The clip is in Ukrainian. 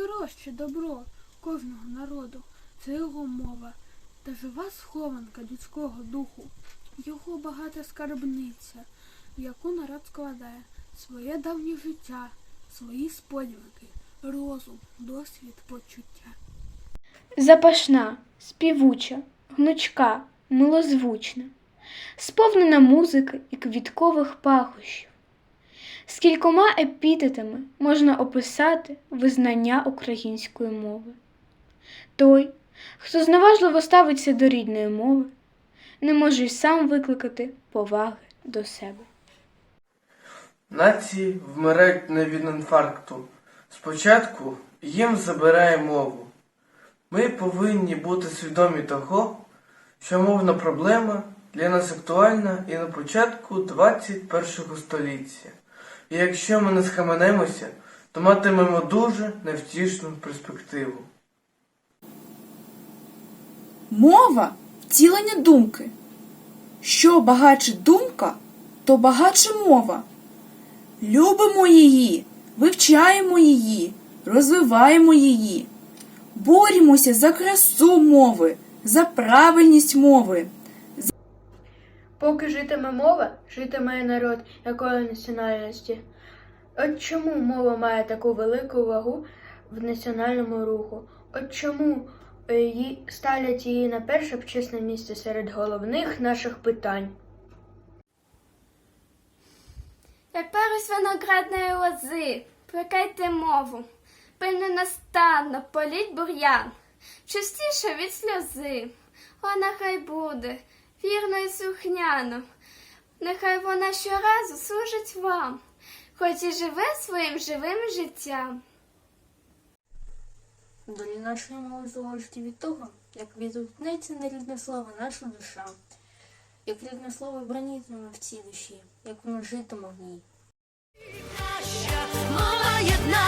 найдорожче добро кожного народу це його мова та жива схованка людського духу, його багата скарбниця, в яку народ складає своє давнє життя, свої сподівки, розум, досвід, почуття. Запашна, співуча, гнучка, милозвучна, сповнена музики і квіткових пахощів. Скількома епітетами можна описати визнання української мови. Той, хто зневажливо ставиться до рідної мови, не може й сам викликати поваги до себе. Нації вмирають не від інфаркту. Спочатку їм забирає мову. Ми повинні бути свідомі того, що мовна проблема для нас актуальна і на початку 21 століття. І якщо ми не схаменемося, то матимемо дуже невтішну перспективу. Мова втілення думки. Що багатше думка, то багатше мова. Любимо її, вивчаємо її, розвиваємо її. Борімося за красу мови, за правильність мови. Поки житиме мова, житиме і народ якої національності. От чому мова має таку велику вагу в національному руху? От чому е, її ставлять її на перше почесне місце серед головних наших питань? Як парус виноградної лози, плекайте мову, пильно настанно політь бур'ян, частіше від сльози. Вона хай буде, вірно і сухняно. Нехай вона щоразу служить вам, хоч і живе своїм живим життям. Долі нашої мови залежить від того, як відгукнеться на рідне слово наша душа, як рідне слово бронітиме в цій душі, як воно житиме в ній. Наша мова єдна.